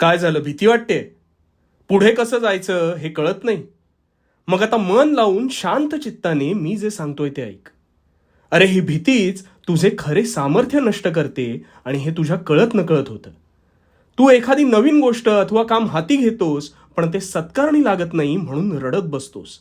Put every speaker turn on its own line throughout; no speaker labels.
काय झालं? भीती वाटते. पुढे कसं जायचं हे कळत नाही. मग आता मन लावून शांत चित्ताने मी जे सांगतोय ते ऐक. अरे ही भीतीच तुझे खरे सामर्थ्य नष्ट करते आणि हे तुझ्या कळत न कळत होतं. तू एखादी नवीन गोष्ट अथवा काम हाती घेतोस पण ते सत्कारणी लागत नाही म्हणून रडत बसतोस.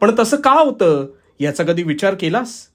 पण तसं का होतं? याचा कधी विचार केलास?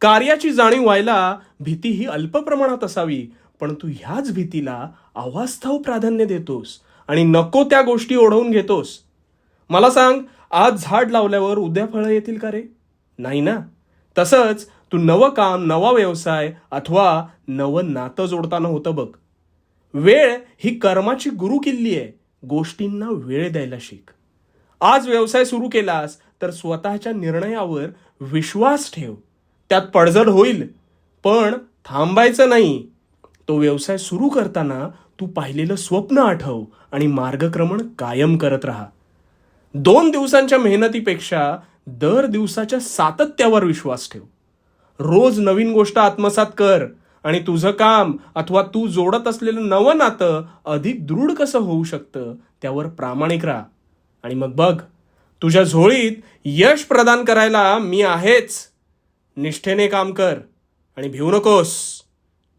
कार्याची जाणीव व्हायला भीती ही अल्प प्रमाणात असावी पण तू ह्याच भीतीला अवास्तव प्राधान्य देतोस आणि नको त्या गोष्टी ओढवून घेतोस. मला सांग आज झाड लावल्यावर उद्या फळं येतील का रे? नाही ना. तसंच तू नवं काम नवा व्यवसाय अथवा नवं नातं जोडताना होतं बघ. वेळ ही कर्माची गुरु किल्ली आहे. गोष्टींना वेळ द्यायला शिक. आज व्यवसाय सुरू केलास तर स्वतःच्या निर्णयावर विश्वास ठेव. त्यात पडझड होईल पण थांबायचं नाही. तो व्यवसाय सुरू करताना तू पाहिलेलं स्वप्न आठव आणि मार्गक्रमण कायम करत राहा. दोन दिवसांच्या मेहनतीपेक्षा दर दिवसाच्या सातत्यावर विश्वास ठेव. रोज नवीन गोष्ट आत्मसात कर आणि तुझं काम अथवा तू जोडत असलेलं नवं नातं अधिक दृढ कसं होऊ शकतं त्यावर प्रामाणिक राहा. आणि मग बघ तुझ्या झोळीत यश प्रदान करायला मी आहेच. निष्ठेने काम कर आणि भिवू नकोस.